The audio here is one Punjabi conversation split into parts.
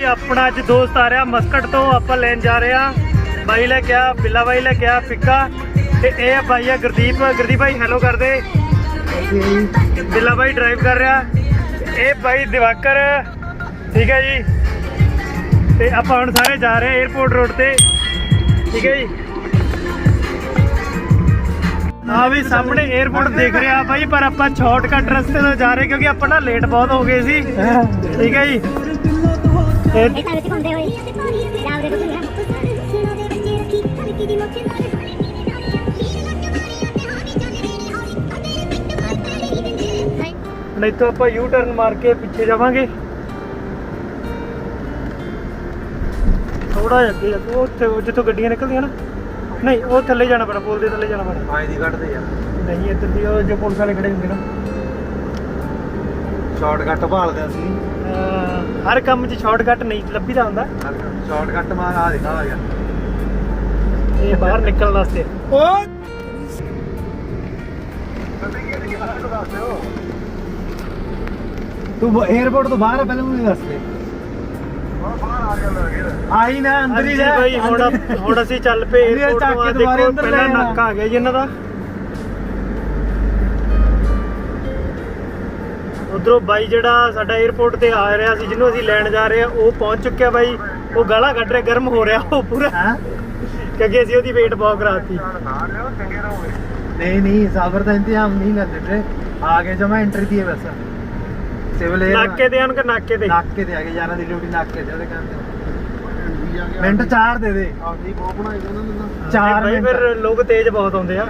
ਇਹ ਆਪਣਾ ਅੱਜ ਦੋਸਤ ਆ ਰਿਹਾ, ਮਸਕਟ ਤੋਂ ਆਪਾਂ ਲੈਣ ਜਾ ਰਹੇ ਆ ਬਾਈ ਲੈ ਕੇ ਆ, ਬਿੱਲਾ ਬਾਈ ਲੈ ਕੇ ਆ, ਫਿੱਕਾ। ਤੇ ਇਹ ਆ ਭਾਈ ਆ ਗੁਰਦੀਪ। ਗੁਰਦੀਪ ਭਾਈ ਹੈਲੋ ਕਰਦੇ। ਬਿੱਲਾ ਬਾਈ ਡਰਾਈਵ ਕਰ ਰਿਹਾ। ਇਹ ਬਾਈ ਦਿਵਾਕਰ। ਠੀਕ ਹੈ ਜੀ। ਤੇ ਆਪਾਂ ਹੁਣ ਸਾਰੇ ਜਾ ਰਹੇ 에어ਪੋਰਟ ਰੋਡ ਤੇ। ਠੀਕ ਹੈ ਜੀ। ਆ ਵੀ ਸਾਹਮਣੇ 에어ਪੋਰਟ ਦੇਖ ਰਿਹਾ ਬਾਈ, ਪਰ ਆਪਾਂ ਸ਼ਾਰਟਕਟ ਰਸਤੇ ਤੋਂ ਜਾ ਰਹੇ ਕਿਉਂਕਿ ਆਪਾਂ ਨਾ ਲੇਟ ਬਹੁਤ ਹੋ ਗਏ ਸੀ। ਠੀਕ ਹੈ ਜੀ। ਇਹ ਤਾਂ ਵਿੱਚ ਘੁੰਮਦੇ ਹੋਏ ਪੰਜਾਬ ਦੇ ਵਿੱਚ ਹੁਣ ਇੱਥੋਂ ਆਪਾਂ ਯੂ ਟਰਨ ਮਾਰ ਕੇ ਪਿੱਛੇ ਜਾਵਾਂਗੇ। ਥੋੜਾ ਜਿਹਾ ਅੱਗੇ ਉਹ ਉੱਥੇ ਉਹ ਜਿੱਥੋਂ ਗੱਡੀਆਂ ਨਿਕਲਦੀਆਂ ਨਾ। ਨਹੀਂ ਉਹ ਥੱਲੇ ਜਾਣਾ ਪੈਣਾ ਪੁਲ ਦੇ ਥੱਲੇ ਜਾਣਾ ਪੈਣਾ। ਆਏ ਦੀ ਕੱਢਦੇ ਯਾਰ ਨਹੀਂ ਇੱਧਰ ਦੀ ਉਹ ਜੋ ਪੁਲਿਸ ਵਾਲੇ ਖੜੇ ਹੁੰਦੇ ਨਾ। ਸ਼ਾਰਟਕਟ ਭਾਲਦੇ ਅਸੀਂ। ਹਰ ਕੰਮ 'ਚ ਸ਼ਾਰਟਕਟ ਨਹੀਂ ਲੱਭੀਦਾ ਹੁੰਦਾ। ਸ਼ਾਰਟਕਟ ਮਾਰ ਆ ਦੇਖਾ ਆ ਗਿਆ। ਇਹ ਬਾਹਰ ਨਿਕਲਣ ਵਾਸਤੇ। ਓ ਤੂੰ 에어ਪੋਰਟ ਤੋਂ ਬਾਹਰ ਆ ਪਹਿਲਾਂ ਮੈਨੂੰ ਦੱਸ ਦੇ। ਆਈ ਨਾ ਅੰਦਰ ਹੀ ਜਾ ਭਾਈ ਹੁਣ ਹੁਣ ਅਸੀਂ ਚੱਲ ਪਏ 에어ਪੋਰਟ ਤੋਂ ਦੇਖੋ ਪਹਿਲਾਂ ਨੱਕ ਆ ਗਿਆ ਜੀ ਇਹਨਾਂ ਦਾ। ਉਧਰੋਂ ਬਾਈ ਜਿਹੜਾ ਸਾਡਾ 에어ਪੋਰਟ ਤੇ ਆ ਰਿਹਾ ਸੀ ਜਿਹਨੂੰ ਅਸੀਂ ਲੈਣ ਜਾ ਰਹੇ ਆ ਉਹ ਪਹੁੰਚ ਚੁੱਕਿਆ ਬਾਈ। ਉਹ ਗਾਲਾਂ ਕੱਢ ਰਿਹਾ ਗਰਮ ਹੋ ਰਿਹਾ ਉਹ ਪੂਰਾ। ਕਿਉਂਕਿ ਅਸੀਂ ਉਹਦੀ ਵੇਟ ਬਹੁਤ ਕਰਾਤੀ ਨਹੀਂ ਨਹੀਂ ਸਾਬਰ ਦਾ ਇੰਤਜ਼ਾਮ ਨਹੀਂ ਕਰਦੇ ਤੇ ਆ ਗਏ ਜਮਾ ਐਂਟਰੀ ਦੀ ਬਸ। ਸਿਵਲ ਏਅਰ ਨਾਕੇ ਤੇ ਹਨ ਕਿ ਨਾਕੇ ਤੇ। ਨਾਕੇ ਤੇ ਆ ਗਏ ਯਾਰਾਂ ਦੀ ਡਿਊਟੀ ਨਾਕੇ ਤੇ ਉਹਦੇ ਕਰਦੇ ਮਿੰਟ 4 ਦੇ ਦੇ। ਆਉਂਦੀ ਬਹੁਤ ਬਣਾਈ ਉਹਨਾਂ ਨੂੰ 4 ਮਿੰਟ। ਫਿਰ ਲੋਕ ਤੇਜ਼ ਬਹੁਤ ਆਉਂਦੇ ਆ।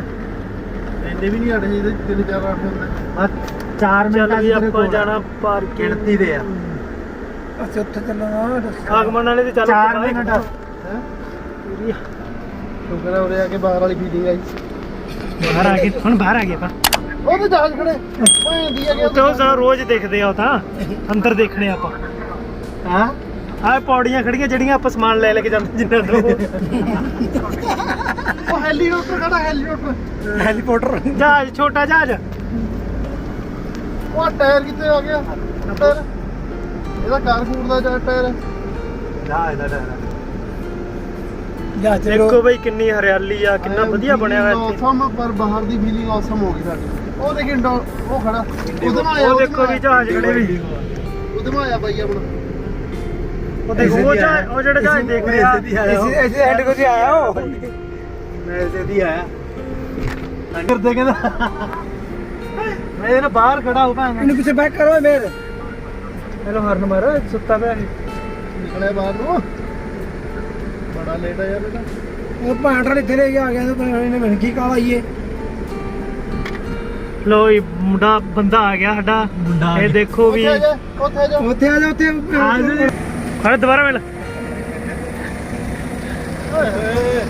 ਇੰਨੇ ਵੀ ਨਹੀਂ ਹਟਦੇ ਜਿਹੜੇ 3 4 8 ਹੁੰਦੇ। ਬਸ। ਚਾਰ ਮਿੰਟ ਚੱਲ ਵੀ ਤੇਰੇ ਆਪਾਂ ਕੋਲ ਆ। ਜਾਣਾ ਪਾਰਕਿੰਗ ਗਿਣਤੀ ਦੇ ਆ। ਅੱਛਾ ਉੱਥੇ ਚੱਲਣਾ ਆਗਮਨ ਵਾਲੇ ਤੇ ਚੱਲ ਚਾਰ ਬਾਈ। ਮਿੰਟ। ਸ਼ੁਕਰ ਹੈ ਉਰੇ ਆ ਕੇ ਬਾਹਰ ਵਾਲੀ ਫੀਲਿੰਗ ਆਈ। ਬਾਹਰ ਆ ਗਏ ਹੁਣ ਬਾਹਰ ਆ ਗਏ ਆਪਾਂ। ਉਹ ਤੇ ਜਹਾਜ਼ ਖੜੇ। ਭਾਂ ਦੀ ਆ ਗਿਆ ਉੱਥੇ ਉਹ ਸਾਰਾ ਰੋਜ਼ ਦੇਖਦੇ ਆ ਉਹ ਤਾਂ। ਅੰਦਰ ਦੇਖਣੇ ਆਪਾਂ। ਹਾਂ? ਆਹ ਪੌੜੀਆਂ ਖੜੀਆਂ ਜਿਹੜੀਆਂ ਆਪਾਂ ਸਮਾਨ ਲੈ ਲੈ ਕੇ ਜਾਂਦੇ ਜਿੰਨਾਂ ਤੋਂ ਉਹ ਹੈਲੀਕਾਪਟਰ ਖੜਾ ਹੈਲੀਕਾਪਟਰ ਹੈਲੀਕਾਪਟਰ ਜਹਾਜ਼ ਛੋਟਾ ਜਹਾਜ਼। ਉਹ ਆਹ ਟਾਇਰ ਕਿੱਥੇ ਆ ਗਿਆ? ਟਾਇਰ? ਇਹਦਾ ਕਾਰਕੂਟ ਦਾ ਜਾਂ ਟਾਇਰ ਹੈ। ਜਾ ਇਹਦਾ ਡਰ ਦੇਖੋ ਬਈ ਕਿੰਨੀ ਹਰਿਆਲੀ ਆ ਕਿੰਨਾ ਵਧੀਆ ਬਣਿਆ ਹੋਇਆ ਇੱਥੇ। ਔਸਮ ਪਰ ਬਾਹਰ ਦੀ ਫੀਲਿੰਗ ਔਸਮ ਹੋ ਗਈ ਸਾਡੀ। ਉਹ ਦੇਖੀ ਇੰਡੋ ਉਹ ਖੜਾ। ਉਹਦੇ ਮਾ ਆਇਆ ਉਹ ਦੇਖੋ ਵੀ ਜਹਾਜ਼ ਖੜੇ ਵੀ। ਉਹਦੇ ਮਾ ਆਇਆ ਬਾਈ ਆਪਣਾ। ਉਹ ਦੇਖੋ ਉਹ ਜਹਾਜ਼ ਉਹ ਜਿਹੜਾ ਜਹਾਜ਼ ਦੇਖ ਰਿਹਾ। ਐਸੇ ਐਸੇ ਹੈਡ ਕੋ ਆਇਆ ਹੋ ਮੈਂ ਐਸੇ ਦੀ ਆਇਆ। ਅੰਦਰ ਦੇ ਕਹਿੰਦਾ ਮੈਂ ਇਹਨਾਂ ਬਾਹਰ ਖੜਾ ਹੋ ਭਾਂਗਾ ਇਹਨੂੰ ਪਿੱਛੇ ਬੈਕ ਕਰੋ ਮੇਰ ਹੈਲੋ ਹਰਨ ਮਾਰ ਸੁੱਤਾ ਪਿਆ ਇਹ। ਨਿਕਲਿਆ ਬਾਹਰ ਨੂੰ। ਬੜਾ ਲੇਟ ਆ ਯਾਰ ਇਹਦਾ। ਉਹ ਭਾਂਡਰ ਇੱਥੇ ਲੈ ਕੇ ਆ ਗਿਆ ਤੇ ਇਹਨੇ ਮੈਨੂੰ ਕੀ ਕਾਲਾ ਈਏ ਲੋ ਇਹ ਮੁੰਡਾ ਬੰਦਾ ਆ ਗਿਆ ਸਾਡਾ। ਇਹ। ਦੇਖੋ ਵੀ ਉੱਥੇ ਆ ਜਾ ਉੱਥੇ ਆ ਜਾ। ਉੱਥੇ ਆ ਜਾ ਉੱਥੇ। ਖੜੇ ਦੁਬਾਰਾ ਮਿਲ। ਓਏ ਹੋਏ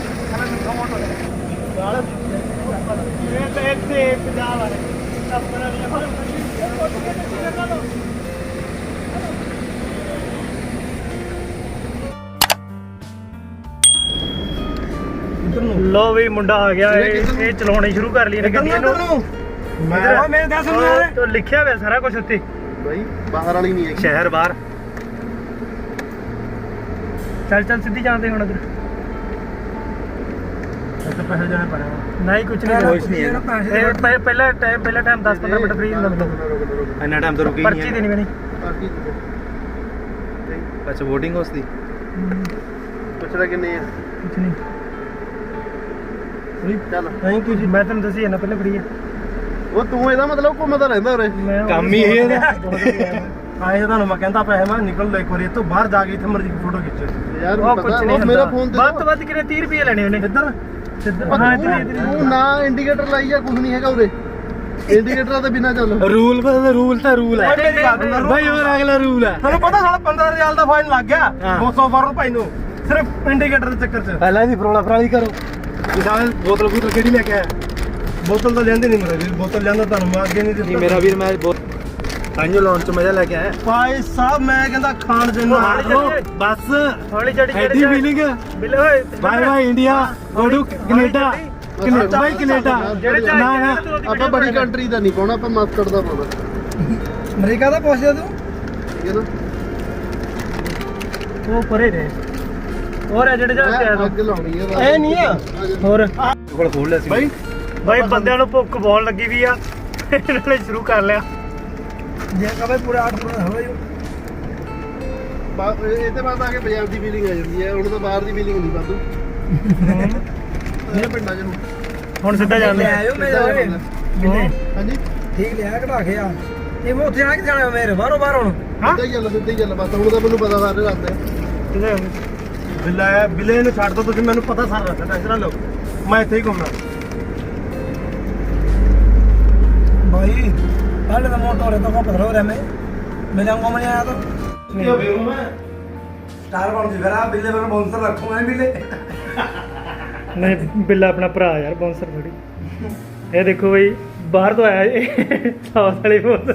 ਇੱਥੇ ਪੰਜਾਬ ਵਾਲੇ। ਲੋ ਵੀ ਮੁੰਡਾ ਆ ਗਿਆ ਇਹ ਇਹ ਚਲਾਉਣੀ ਸ਼ੁਰੂ ਕਰ ਲਈ ਇਹਨੇ ਗੱਡੀ ਨੂੰ। ਮੈਂ ਮੇਰੇ ਦੱਸ ਤੋਂ ਲਿਖਿਆ ਹੋਇਆ ਸਾਰਾ ਕੁਝ ਉੱਤੇ। ਬਾਈ ਬਾਹਰ ਵਾਲੀ ਨਹੀਂ ਹੈਗੀ। ਸ਼ਹਿਰ ਬਾਹਰ। ਚੱਲ ਚੱਲ ਸਿੱਧੀ ਜਾਂਦੇ ਹੁਣ ਉਧਰ। ਇੱਥੇ ਪੈਸੇ ਜਾਣੇ ਪੈਣਾ ਨਹੀਂ ਕੁਝ ਨਹੀਂ। ਕੁਛ ਨਹੀਂ ਹੈਗਾ। ਇਹ ਪਹਿ- ਪਹਿਲਾ ਟਾਈਮ ਪਹਿਲਾ ਟਾਈਮ 10 15 ਮਿੰਟ ਫ੍ਰੀ ਹੁੰਦਾ ਇੰਨਾ ਟਾਈਮ ਤਾਂ ਰੁਕੀ ਪਰਚੀ ਦੇਣੀ ਪੈਣੀ। ਬਾਕੀ ਅੱਛਾ VOTING ਉਸ ਦੀ? ਪੁੱਛਦਾ ਕਿੰਨੇ ਆ? ਕੁਝ ਨਹੀਂ। ਚੱਲ। ਥੈਂਕ ਯੂ ਜੀ। ਮੈਂ ਤੈਨੂੰ ਦੱਸੀ ਨਾ ਪਹਿਲਾਂ ਫ੍ਰੀ ਆ। ਉਹ ਤੂੰ ਇਹਦਾ ਮਤਲਬ ਘੁੰਮਦਾ ਰਹਿੰਦਾ ਉਰੇ। ਮੈਂ ਕੰਮ ਹੀ ਇਹ ਹੈ। ਆਏ ਤੁਹਾਨੂੰ ਮੈਂ ਕਹਿੰਦਾ ਪੈਸੇ ਮੈਂ ਨਿਕਲ ਲੈ ਇੱਕ ਵਾਰੀ ਇੱਥੋਂ ਬਾਹਰ ਜਾ ਕੇ ਇੱਥੇ ਮਰਜ਼ੀ ਫੋਟੋ ਖਿੱਚੋ। ਯਾਰ ਉਹ ਪਤਾ ਕੁਝ ਨਹੀਂ ਉਹ ਮੇਰਾ ਫੋਨ ਵੱਧ ਤੋਂ ਵੱਧ ਕਿੰਨੇ 30 ਰੁਪਏ ਲੈਣੇ ਉਹਨੇ ਇੱਧਰ? ਹਾਂ ਇੱਧਰ ਹੀ, ਇੱਧਰ ਹੀ। ਤੂੰ ਨਾ ਇੰਡੀਕੇਟਰ ਲਾਈ ਆ ਕੁਝ ਨਹੀਂ ਹੈਗਾ ਉਰੇ। ਇੰਡੀਕੇਟਰਾਂ ਦੇ ਬਿਨਾ ਚੱਲ। ਰੂਲ ਬਸ ਰੂਲ ਤਾਂ ਰੂਲ ਹੈ ਮੇਰੀ ਗੱਲ ਸੁਣ। ਭਾਈ ਹੋਰ ਅਗਲਾ ਰੂਲ ਹੈ ਤੁਹਾਨੂੰ ਪਤਾ ਸਾਲਾ 15 ਰਿਆਲ ਦਾ ਫਾਈਨ ਲੱਗ ਗਿਆ। ਹਾਂ। 200 ਫਰਨ ਭਾਈ ਨੂੰ। ਸਿਰਫ ਇੰਡੀਕੇਟਰ ਦੇ ਚੱਕਰ 'ਚ। ਪਹਿਲਾਂ ਦੀ ਫਰੋਲਾ ਫਰਾਲੀ ਕਰੋ। ਕਿਸਾਨ ਬੋਤਲ ਬੋਤਲ ਕਿਹੜੀ ਲੈ ਕੇ ਆਇਆ? ਬੋਤਲ ਤਾਂ ਲੈਂਦੇ ਨਹੀਂ ਮੇਰੇ ਵੀਰ। ਬੋਤਲ ਲੈਂਦਾ ਤੁਹਾਨੂੰ। ਮੈਂ ਅੱਗੇ ਨਹੀਂ ਦਿੱਤਾ। ਮੇਰਾ ਵੀਰ ਮੈਂ ਸਾਂਝੋ ਲਾਉਣ ਚ ਮਜ਼ਾ ਲੈ ਕੇ ਆਇਆ। ਭਾਈ ਸਾਹਿਬ ਮੈਂ ਕਹਿੰਦਾ ਖਾਣ ਜਿੰਨਾ ਬਸ। ਹੌਲੀ ਚੜੀ ਐਡੀ ਫੀਲਿੰਗ ਬਿਲੇ ਹੋਏ bye bye India go to Canada Canada by Canada. ਜਿਹੜੇ ਨਾ ਨਾ। ਆਪਾਂ ਬੜੀ ਕੰਟਰੀ ਦਾ ਨਹੀਂ ਪਾਉਣਾ ਆਪਾਂ ਮਸਕਟ ਦਾ ਪਾਉਣਾ। ਅਮਰੀਕਾ ਦਾ ਪੁੱਛਦੇ ਤੂੰ। ਠੀਕ ਹੈ ਨਾ? ਉਹ ਪਰੇ ਨੇ। ਹੋਰ ਆ ਜਿਹੜੇ ਜਾ ਕੇ ਅੱਗ ਲਾਉਣੀ ਹੈ ਇਹ ਨਹੀਂ ਆ। ਹੋਰ। ਕੋਲ ਖੋਲ ਲਿਆ ਸੀ। ਬਾਈ। ਬਾਈ ਬੰਦਿਆਂ ਨੂੰ ਭੁੱਖ ਬਹੁਤ ਲੱਗੀ ਵੀ ਆ। ਇਹਨਾਂ ਨੇ ਸ਼ੁਰੂ ਕਰ ਲਿਆ। ਜੇ ਕਵੇ ਪੂਰੇ 8 ਪੂਰੇ ਹੋਵੇ ਬਾ- ਇਹ ਤੇ ਬਾਅਦ ਆ ਕੇ ਬਾਜ਼ਾਰ ਦੀ ਫੀਲਿੰਗ ਆ ਜਾਂਦੀ ਹੈ ਹੁਣ ਤਾਂ ਬਾਹਰ ਦੀ ਫੀਲਿੰਗ ਨਹੀਂ ਬਾਦੂ। ਇਹ ਪਿੰਡਾਂ ਚ ਨੂੰ ਹੁਣ ਸਿੱਧਾ ਜਾਂਦੇ ਆ। ਆਇਓ ਸਿੱਧਾ ਜਾਂਦਾ। ਕਿੰਨੇ? ਹਾਂਜੀ? ਠੀਕ ਲਿਆ ਕਢਾ ਕੇ ਆ ਇਹ ਮੈਂ ਉੱਥੇ ਜਾਣਾ ਕਿ ਜਾਣਾ ਮੇਰੇ ਬਾਹਰੋਂ ਬਾਹਰ ਹੁਣ। ਹਾਂ? ਸਿੱਧਾ ਹੀ ਚੱਲ ਸਿੱਧਾ ਹੀ ਚੱਲ ਬਸ ਹੁਣ ਤਾਂ ਮੈਨੂੰ ਪਤਾ ਸਾਰੇ ਰਾਤੇ ਕਿੱਥੇ ਬਿੱਲਾ ਹੈ ਬਿੱਲੇ ਨੂੰ ਛੱਡ ਦੋ ਤੁਸੀਂ ਮੈਨੂੰ ਪਤਾ ਸਾਰਾ ਟੈਨਸ਼ਨ ਨਾ ਲਓ। ਮੈਂ ਇੱਥੇ ਹੀ ਘੁੰਮਣਾ। भाई पहले तो मोटो रहता को पत्थर हो रहा मैं मैं जाऊंगा मैं आया तो क्यों बेरू मैं स्टार कौन सी फिर आप बिल्ले पर बाउंसर रखूंगा बिल्ले ਨਹੀਂ ਬਿੱਲਾ ਆਪਣਾ ਭਰਾ ਯਾਰ ਬਾਉਂਸਰ ਥੋੜੀ ਇਹ ਦੇਖੋ ਬਈ ਬਾਹਰ ਤੋਂ ਆਇਆ ਇਹ ਸਾਊਥ ਵਾਲੀ ਬੋਲ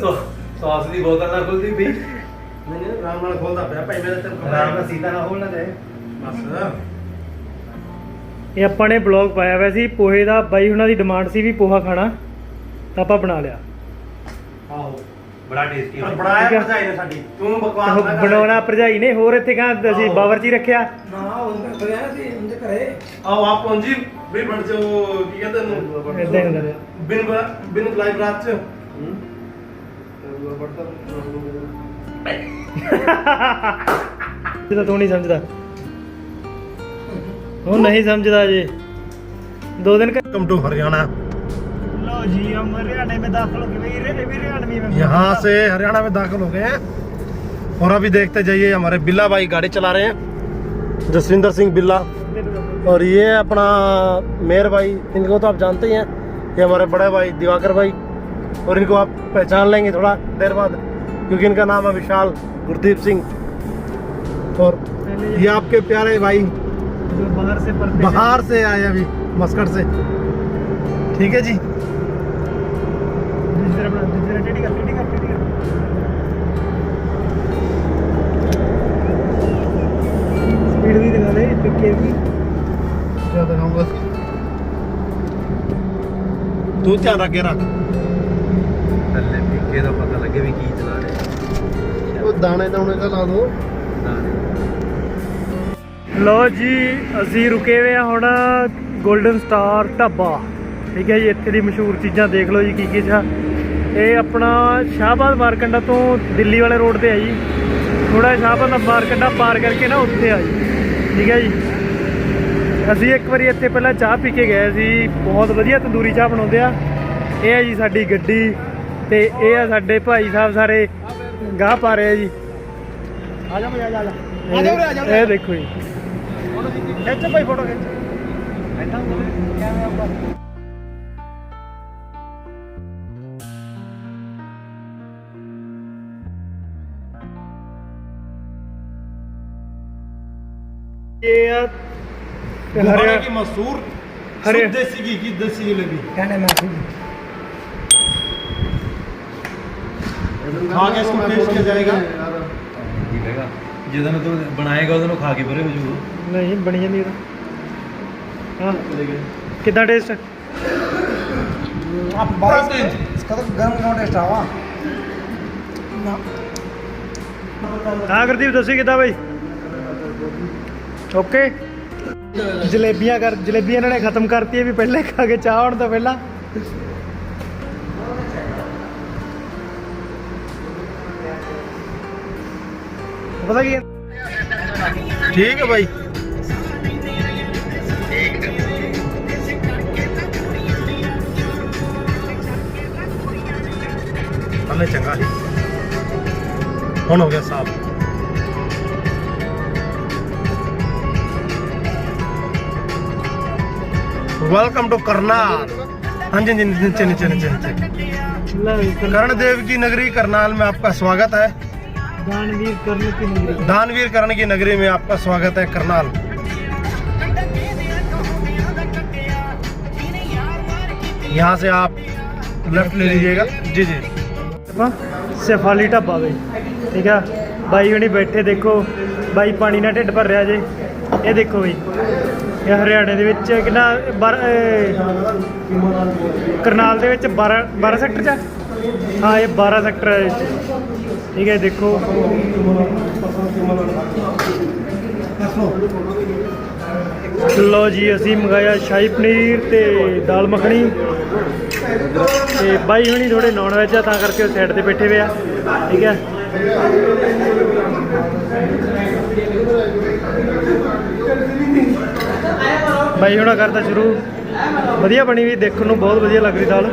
ਸੌਸ ਦੀ ਬੋਤਲ ਨਾ ਖੁੱਲਦੀ ਵੀ ਨਹੀਂ ਆਰਾਮ ਨਾਲ ਖੋਲਦਾ ਪਿਆ ਭਾਈ ਮੇਰਾ ਤੈਨੂੰ ਆਰਾਮ ਨਾਲ ਸੀਤਾ ਨਾ ਖੋਲਣਾ ਚਾਹੇ ਬਸ ਇਹ ਆਪਾਂ ਨੇ ਬਲੌਗ ਪਾਇਆ ਹੋਇਆ ਸੀ ਪੋਹੇ ਦਾ ਬਾਈ ਉਹਨਾਂ ਦੀ ਡਿਮਾਂਡ ਸੀ ਵੀ ਪੋਹਾ ਖਾਣਾ ਤਾਂ ਆਪਾਂ ਬਣਾ ਲਿਆ ਬੜਾ ਟੇਸਟੀ ਪਰ ਹੁੰਦਾ ਬਣਾਇਆ ਭਰਜਾਈ ਨੇ ਸਾਡੀ। ਤੂੰ ਬਕਵਾਸ ਨਾ ਕਰ। ਬਣਾਉਣਾ ਭਰਜਾਈ ਨੇ ਹੋਰ ਇੱਥੇ ਕਾ ਅਸੀਂ ਆਹੋ। ਬਾਵਰਚੀ ਰੱਖਿਆ। ਨਾ ਉਹਨਾਂ ਕਰਿਆ ਸੀ ਉਹਦੇ ਘਰੇ ਆਓ ਆਪ ਪਹੁੰਚੀ ਵੀ ਬਣ ਜੋ ਕੀ ਕਹਿੰਦੇ ਨੂੰ ਬਿਨ ਬਿਨ ਬੁਲਾਈ ਬਰਾਤ ਚ। ਇਹ ਤਾਂ ਤੂੰ ਨਹੀਂ ਸਮਝਦਾ ਉਹ ਦੋ ਦਿਨ ਕ- जी हम हरियाणा में दाखिल हो गए यहाँ से हरियाणा में दाखिल हो गए हैं और अभी देखते जाइए हमारे बिल्ला भाई गाड़ी चला रहे हैं जसविंदर सिंह बिल्ला और ये अपना मेयर भाई इनको तो आप जानते ही हैं ये हमारे बड़े भाई दिवाकर भाई और इनको आप पहचान लेंगे थोड़ा देर बाद क्योंकि इनका नाम है विशाल गुरदीप सिंह और ये आपके प्यारे भाई जो बाहर से बाहर से आए अभी मस्कट से ठीक है जी दूसरे बना दूसरे टेढ़ी कर टेढ़ी कर ਦਾ ਪਤਾ ਲੱਗੇ ਵੀ ਕੀ ਚਲਾ ਰਿਹਾ। ਉਹ ਦਾਣੇ ਦਾਣੇ ਦਾ ਲਾ ਦੋ। ਲੋ ਜੀ ਅਸੀਂ ਰੁਕੇ ਹੋਏ ਆ ਹੁਣ 골ਡਨ ਸਟਾਰ ਢਾਬਾ। ਠੀਕ ਹੈ ਜੀ ਇੱਥੇ ਦੀ ਮਸ਼ਹੂਰ ਚੀਜ਼ਾਂ ਦੇਖ ਲਓ ਜੀ ਕੀ ਕੀ ਛਾ ਇਹ ਆਪਣਾ ਸ਼ਾਹਬਾਦ ਮਾਰਕੰਡਾ ਤੋਂ ਦਿੱਲੀ ਵਾਲੇ ਰੋਡ ਤੇ ਆ ਜੀ। ਥੋੜਾ ਸ਼ਾਹਬਾਦ ਦਾ ਬਾਰਕੰਡਾ ਪਾਰ ਕਰਕੇ ਨਾ ਉੱਥੇ ਆ ਜੀ। ਠੀਕ ਹੈ ਜੀ। ਅਸੀਂ ਇੱਕ ਵਾਰੀ ਇੱਥੇ ਪਹਿਲਾਂ ਚਾਹ ਪੀ ਕੇ ਗਏ ਸੀ। ਬਹੁਤ ਵਧੀਆ ਤੰਦੂਰੀ ਚਾਹ ਬਣਾਉਂਦੇ ਆ। ਇਹ ਹੈ ਜੀ ਸਾਡੀ ਗੱਡੀ ਤੇ ਇਹ ਆ ਸਾਡੇ ਭਾਈ ਸਾਹਿਬ ਸਾਰੇ ਗਾਹ ਪਾ ਰਹੇ ਆ ਜੀ। ਆ ਜਾ ਮਜਾ ਜਾ ਜਾ। ਆ ਜਾ ਇਹ ਦੇਖੋ ਜੀ। ਖਿੱਚ ਭਾਈ ਫੋਟੋ ਖਿੱਚ। ਬੈਠਾ ਕੈਮਰਾ ਉੱਪਰ ਇਹ ਆ हरियाणा की मशहूर हरे- शुद्ध देसी घी की देसी जलेबी कहने में खा के इसको टेस्ट किया जाएगा ਕੀ ਕਹੇਗਾ ਜਦੋਂ ਨੂੰ ਤੂੰ ਬਣਾਏਗਾ ਉਹਨੂੰ ਖਾ ਕੇ ਪਰੇ ਹੋ ਜੂ ਨਹੀਂ ਬਣੀ ਜਾਂਦੀ ਉਹ ਹਾਂ ਕਿੱਦਾਂ ਟੇਸਟ आप बात दें इसका तो गर्म गर्म टेस्ट आवा ਹਾਂ ਗੁਰਦੀਪ ਦੱਸੀ ਕਿੱਦਾਂ ਬਈ ਓਕੇ? ਜਲੇਬੀਆਂ ਕਰ, ਜਲੇਬੀਆਂ ਇਹਨਾਂ ਨੇ ਖਤਮ ਕਰਤੀ ਵੀ ਪਹਿਲਾਂ ਖਾ ਕੇ ਚਾਹ ਹੁਣ ਤੋਂ ਪਹਿਲਾਂ। ਪਤਾ ਕੀ ਠੀਕ ਹੈ ਭਾਈ ਹਮੇ ਚੰਗਾ ਹੀ ਹੁਣ ਹੋ ਗਿਆ ਸਾਫ਼। वेलकम टू करनाल हाँ जी हाँ जी नीचे नीचे नीचे नीचे ਲੈ ਵੀ ਕਰ- कर्ण देव की नगरी करनाल में आपका स्वागत है ਦਾਨਵੀਰ ਕਰਨ ਕੀ ਨਹੀਂ दानवीर कर्ण की नगरी में आपका स्वागत है करनाल यहाँ से आप लेफ्ट ले लीजिएगा जी जी ਆਪਾਂ ਸਫਾਲੀ ਢਾਬਾ ਵੇ ਠੀਕ ਆ ਬਾਈ ਹੁਣੀ ਬੈਠੇ ਦੇਖੋ ਬਾਈ ਪਾਣੀ ਨਾਲ ਢਿੱਡ ਭਰ ਰਿਹਾ ਜੇ ਇਹ ਦੇਖੋ ਬਈ ਇਹ ਹਰਿਆਣੇ ਦੇ ਵਿੱਚ ਕਿੰਨਾ, ਬਾਰ- ਇਹ, ਕਰਨਾਲ ਦੇ ਵਿੱਚ 12 12 ਸੈਕਟਰ ਚ ਆ? ਹਾਂ, ਇਹ 12 ਸੈਕਟਰ ਹੈ ਇਹ 'ਚ। ਠੀਕ ਹੈ, ਦੇਖੋ ਲੋ ਜੀ, ਅਸੀਂ ਮੰਗਾਇਆ ਸ਼ਾਹੀ ਪਨੀਰ ਤੇ ਦਾਲ ਮੱਖਣੀ ਤੇ ਬਾਈ ਹੁਣੀ ਥੋੜੇ ਨੌਨ ਵੈਜ ਆ, ਤਾਂ ਕਰਕੇ ਉਹ ਸਾਈਡ ਤੇ ਬੈਠੇ ਹੋਏ ਆ ਠੀਕ ਹੈ ਬਾਈ ਹੁਣਾ ਕਰਦਾ ਸ਼ੁਰੂ ਵਧੀਆ ਬਣੀ ਵੀ ਦੇਖਣ ਨੂੰ ਬਹੁਤ ਵਧੀਆ ਲੱਗ ਰਹੀ ਦਾਲ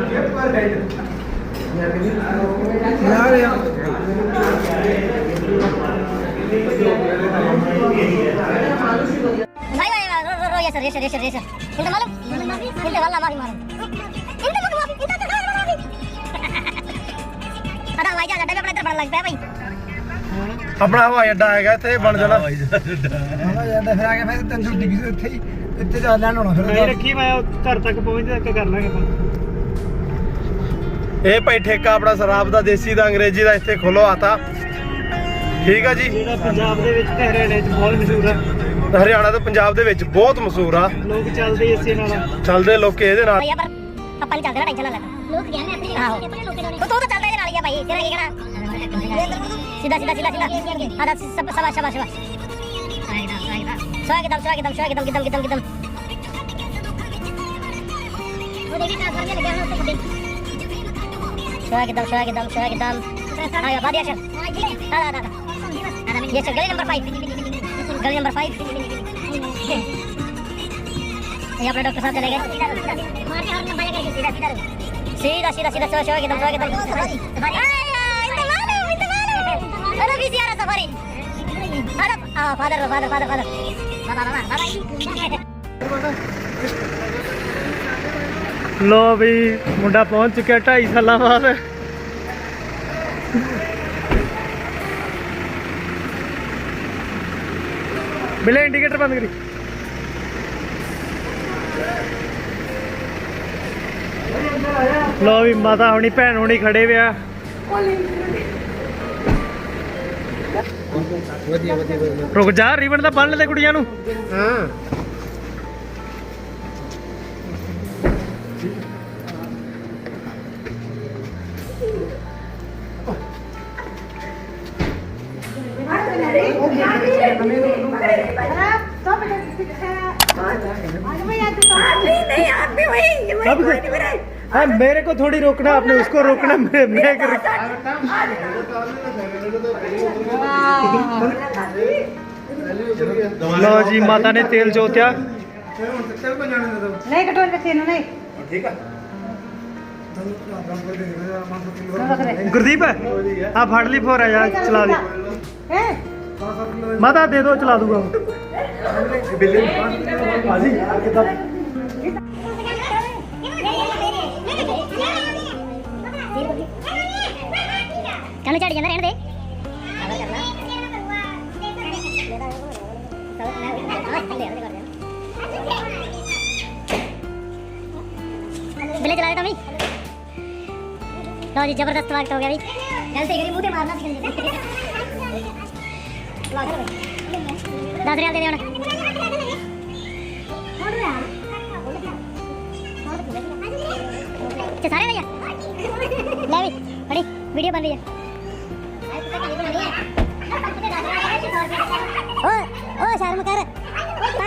भाई भाई रो रो रो ये सर ये सर ये सर ये सर इनका मालूम इनका वाला माफी मालूम इनका मुझे माफी इनका तो खाना माफी अरे भाई जा डब्बे अपने इधर बड़ा लगता है भाई ਆਪਣਾ ਹਵਾਈ ਅੱਡਾ ਹੈਗਾ ਇੱਥੇ ਬਣ ਜਾਣਾ ਇੱਥੇ ਜਾ ਲੈਣ ਆਉਣਾ ਫਿਰ। ਮੈਂ ਰੱਖੀ ਮੈਂ ਘਰ ਤੱਕ ਪਹੁੰਚਦੇ ਤੱਕ ਕਰ ਲਾਂਗੇ ਆਪਾਂ। ਇਹ ਭਾਈ ਠੇਕਾ ਆਪਣਾ ਸ਼ਰਾਬ ਦਾ ਦੇਸੀ ਦਾ ਅੰਗਰੇਜ਼ੀ ਦਾ ਇੱਥੇ ਖੁੱਲੋ ਆਤਾ। ਠੀਕ ਆ ਜੀ? ਜਿਹੜਾ ਪੰਜਾਬ ਦੇ ਵਿੱਚ ਹਰਿਆਣੇ ਚ ਬਹੁਤ ਮਸ਼ਹੂਰ ਆ। ਹਰਿਆਣਾ ਤੇ ਪੰਜਾਬ ਦੇ ਵਿੱਚ ਬਹੁਤ ਮਸ਼ਹੂਰ ਆ। ਲੋਕ ਚੱਲਦੇ ਇਸੇ ਨਾਲ। ਚੱਲਦੇ ਲੋਕ ਇਹਦੇ ਨਾਲ। ਆਪਾਂ ਨਹੀਂ ਚੱਲਦੇ ਨਾ ਲੋਕ ਗਿਆ ਆਪਣੇ ਤੂੰ ਤੂੰ ਤਾਂ ਚੱਲਦਾ ਇਹਦੇ ਨਾਲ ਹੀ ਆ ਭਾਈ ਤੇਰਾ ਕੀ ਕਹਣਾ? ਸਿੱਧਾ ਸਿੱਧਾ ਸਿੱਧਾ ਸਿੱਧਾ। ਆ ਦੱਸ ਸਭ ਸਵਾ ਸਵਾ ਸਵਾ एकदम सवा एकदम एकदम एकदम एकदम वो देखिए ट्रांसफर में लगे हैं उसको बुकिंग सवा एकदम सवा एकदम सवा एकदम आया बाद या चल आधा आधा ये चल गली नंबर 5 गली नंबर 5 ये अपने डॉक्टर साहब चले गए सीधा सीधा सीधा सीधा सीधा एकदम एकदम चलो भी ziarah safari ada ah father father father father baba baba baba ਲੋ ਵੀ ਮੁੰਡਾ ਪਹੁੰਚ ਚੁੱਕਿਆ 2.5 ਸਾਲਾਂ ਬਾਅਦ। ਬਿਲੇ ਇੰਡੀਕੇਟਰ ਬੰਦ ਕਰੀ। ਲੋ ਵੀ ਮਾਤਾ ਹੁਣੀ, ਭੈਣ ਹੁਣੀ ਖੜੇ ਵਿਆ ਵਧੀਆ ਵਧੀਆ ਵਧੀਆ ਰੁਕ ਜਾ ਰੀਬਨ ਦਾ ਬੰਨ ਲੈ ਕੁੜੀਆਂ ਨੂੰ ਹਾਂ अब हाँ मेरे को थोड़ी रोकना आपने उसको रोकना मैं मैं लो जी माता ने तेल जोत्या ਨਹੀਂ ਕਟੋਰੇ ਰੱਖੇ ਇਹਨਾਂ ਨੇ गुरदीप है आप फड़ ली फोर यार चला दी ਹੈ माता दे दो चला दूंगा ਕੰਨ ਝੜ ਜਾਂਦਾ ਰਹਿਣ ਦੇ ਬਿਲੇ ਚਲਾ ਦੇਤਾ ਬਈ ਲਓ ਜੀ ਜ਼ਬਰਦਸਤ ਵਕਤ ਹੋ ਗਿਆ ਬਈ ਗੱਲ ਸਹੀ ਕਰੀ ਮੂੰਹ ਤੇ ਮਾਰਨਾ ਸਿੱਖ ਜੀ ਲਾ ਕਰ ਬਈ 10 ਰਿਆਲ ਦੇ ਦੇ ਹੁਣ। ਹੋਰ ਰਿਹਾ ਤੇ ਸਾਰੇ ਭਈਆ। ਲੈ ਵੀ ਬੜੀ ਵੀਡੀਓ ਬਣ ਰਹੀ ਹੈ।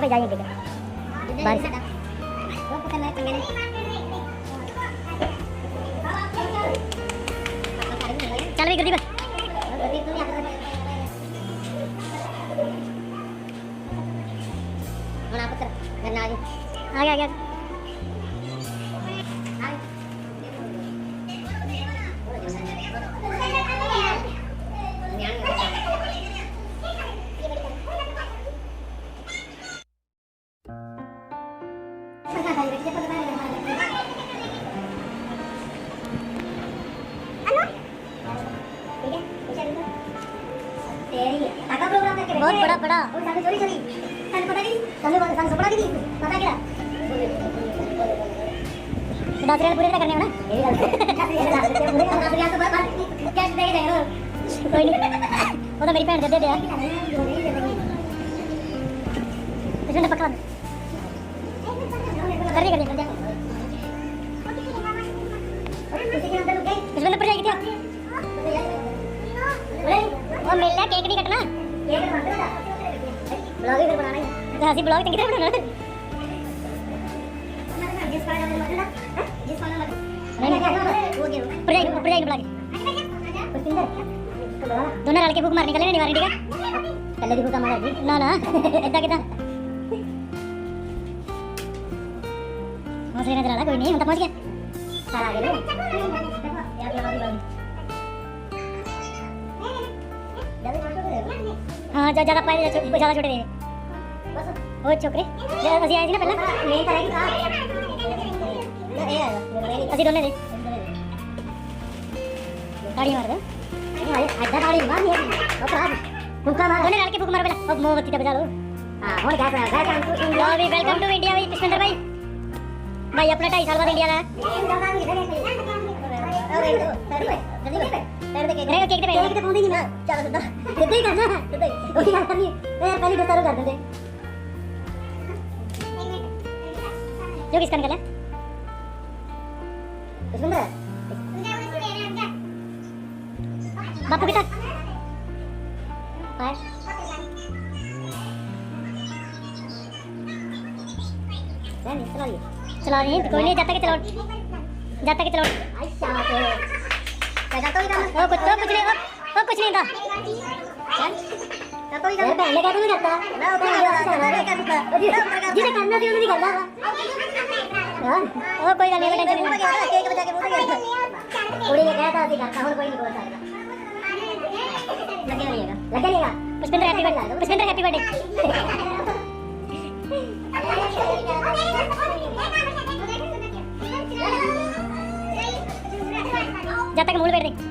पे जाइए बिल्ले बारिश ਜਾਏਗਾ ਕੋਈ ਨਹੀਂ ਉਹ ਤਾਂ ਮੇਰੀ ਭੈਣ ਦੇ ਦੇ ਦਿਆ ਇਸ ਨੇ ਪਕੜਾ ਕਰ ਰਹੀ ਕਰ ਰਹੀ ਇਸ ਵੇਲੇ ਪਰ ਜਾਈ ਕਿੱਥੇ ਉਹ ਮਿਲਣਾ ਕੇਕ ਨਹੀਂ ਕੱਟਣਾ ਕੇਕ ਕੱਟਣਾ ਬਲੌਗ ਹੀ ਫਿਰ ਬਣਾਣਾ ਹੈ ਅਸੀਂ ਬਲੌਗ ਚੰਗੀ ਤਰ੍ਹਾਂ ਬਣਾਉਣਾ ਮਾਰਨੀ ਕੱਲੇ ਨਹੀਂ ਮਾਰਨੀ ਠੀਕ ਹੈ ਕੱਲੇ ਦੀ ਭੁੱਖ ਮਾਰਦੀ ਨਾ ਨਾ ਇਦਾਂ ਕਿਦਾਂ ਹੌਸਲੇ ਨਾਲ ਚਲਾ ਕੋਈ ਨਹੀਂ ਹੁਣ ਤਾਂ ਪਹੁੰਚ ਗਿਆ ਸਾਰਾ ਆ ਗਿਆ ਯਾਰ ਯਾਰ ਵਾਲੀ ਹਾਂ ਜ਼ਿਆਦਾ ਜ਼ਿਆਦਾ ਪਾਈ ਜ਼ਿਆਦਾ ਛੋਟੇ ਦੇ ਬਸ ਉਹ ਚੋਕਰੇ ਜਦ ਅਸੀਂ ਆਏ ਸੀ ਨਾ ਪਹਿਲਾਂ ਮੈਂ ਤਾਂ ਹੈਗੀ ਤਾਂ ਇਹ ਆਇਆ ਅਸੀਂ ਦੋਨੇ ਦੇ ਤਾੜੀ ਮਾਰ ਦੋ ਅੱਧਾ ਤਾੜੀ ਮਾਰਨੀ ਹੈ ਉਹ ਭਰਾ ਫੁੱਕਾ ਮਾਰ ਦੋਨੇ ਰਲ ਕੇ ਫੁੱਕ ਮਾਰ ਪਹਿਲਾਂ ਉਹ ਮੋਮਬੱਤੀ ਤੇ ਬਜਾ ਲਓ ਹਾਂ ਹੁਣ ਗੈਸ ਆ ਵੈਲਕਮ ਟੂ ਇੰਡੀਆ ਵੀ ਵੈਲਕਮ ਟੂ ਇੰਡੀਆ ਵੀ ਪੁਸ਼ਪਿੰਦਰ ਭਾਈ ਭਾਈ ਆਪਣਾ 2.5 ਸਾਲ ਬਾਅਦ ਇੰਡੀਆ ਦਾ ਕੇਕ ਤੇ ਕੇਕ ਤੇ ਪਾਉਂਦੀ ਨਹੀਂ ਮੈਂ ਚੱਲ ਸਿੱਧਾ ਸਿੱਧਾ ਹੀ ਕਰਨਾ ਸਿੱਧਾ ਹੀ ਉਹੀ ਗੱਲ ਕਰਨੀ ਮੈਂ ਪਹਿਲੀ ਦਸਤਾਰੂ ਕਰ ਦਿੰਦੇ ਜੋ ਕਿਸ ਕਰਨ ਕਰ ਲੈ ਸੁੰਦਰ ਬਾਪੂ ਕਿਤਾ ਪਾਇ नहीं चला लिए चला रही है कोई नहीं जाता कि चलो जाता कि चलो अच्छा क्या तो ओ कुछ तो कुछ नहीं ओ, ओ कुछ नहीं था तो ही पहले क्या नहीं करता मैं तो जिसे करना थी उन्होंने करना हां ओ कोई गल नहीं टेंशन नहीं केक बजा के बोल गया थोड़ी ये कहता असि करता हूं कोई नहीं बोल सकता लगे रहेगा लगे रहेगा Pushpendra happy birthday Pushpendra happy birthday जब तक मूल बैठ दे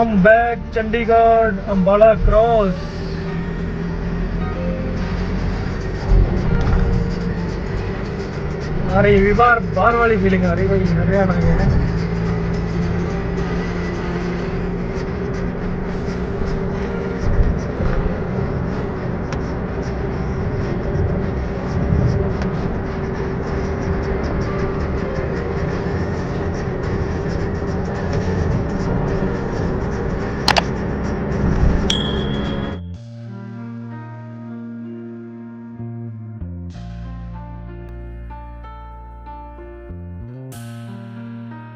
come back Chandigarh Ambala cross ਆ ਰਹੀ ਵੀ ਬਾਹਰ ਬਾਹਰ ਵਾਲੀ ਫੀਲਿੰਗ ਆ ਰਹੀ ਭਾਈ ਹਰਿਆਣਾ